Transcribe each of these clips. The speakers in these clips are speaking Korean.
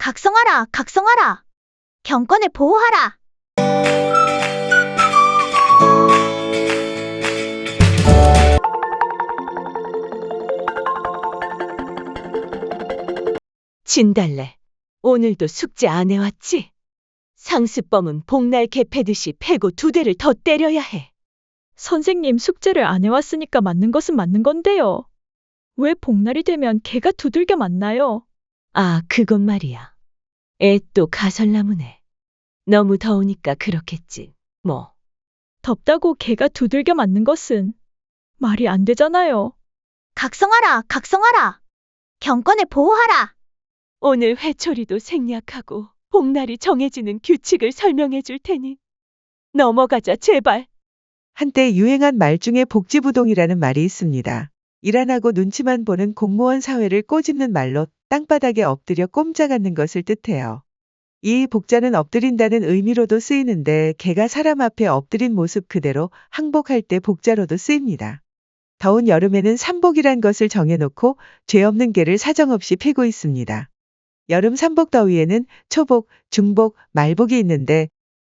각성하라, 각성하라. 경권을 보호하라. 진달래, 오늘도 숙제 안 해왔지? 상습범은 복날 개 패듯이 패고 두 대를 더 때려야 해. 선생님 숙제를 안 해왔으니까 맞는 것은 맞는 건데요. 왜 복날이 되면 개가 두들겨 맞나요? 아, 그건 말이야. 애 또 가설나무네. 너무 더우니까 그렇겠지. 뭐, 덥다고 개가 두들겨 맞는 것은 말이 안 되잖아요. 각성하라, 각성하라. 경권을 보호하라. 오늘 회초리도 생략하고 복날이 정해지는 규칙을 설명해 줄 테니 넘어가자, 제발. 한때 유행한 말 중에 복지부동이라는 말이 있습니다. 일 안 하고 눈치만 보는 공무원 사회를 꼬집는 말로 땅바닥에 엎드려 꼼짝 않는 것을 뜻해요. 이 복자는 엎드린다는 의미로도 쓰이는데 개가 사람 앞에 엎드린 모습 그대로 항복할 때 복자로도 쓰입니다. 더운 여름에는 삼복이란 것을 정해놓고 죄 없는 개를 사정없이 패고 있습니다. 여름 삼복 더위에는 초복, 중복, 말복이 있는데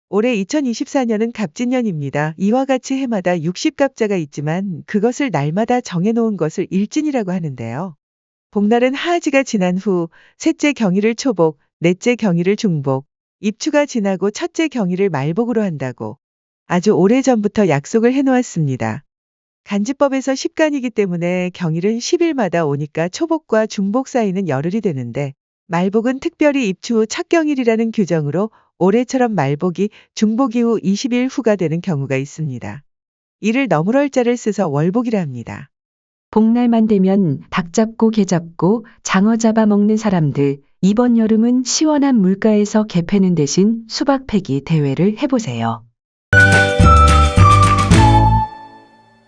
올해 2024년은 갑진년입니다. 이와 같이 해마다 60갑자가 있지만 그것을 날마다 정해놓은 것을 일진이라고 하는데요. 복날은 하지가 지난 후 셋째 경의를 초복, 넷째 경의를 중복, 입추가 지나고 첫째 경의를 말복으로 한다고 아주 오래전부터 약속을 해놓았습니다. 간지법에서 10간이기 때문에 경일은 10일마다 오니까 초복과 중복 사이는 열흘이 되는데 말복은 특별히 입추 후첫 경일이라는 규정으로 올해처럼 말복이 중복 이후 20일 후가 되는 경우가 있습니다. 이를 너물월자를 써서 월복이라 합니다. 복날만 되면 닭 잡고 개 잡고 장어 잡아 먹는 사람들, 이번 여름은 시원한 물가에서 개 패는 대신 수박 패기 대회를 해보세요.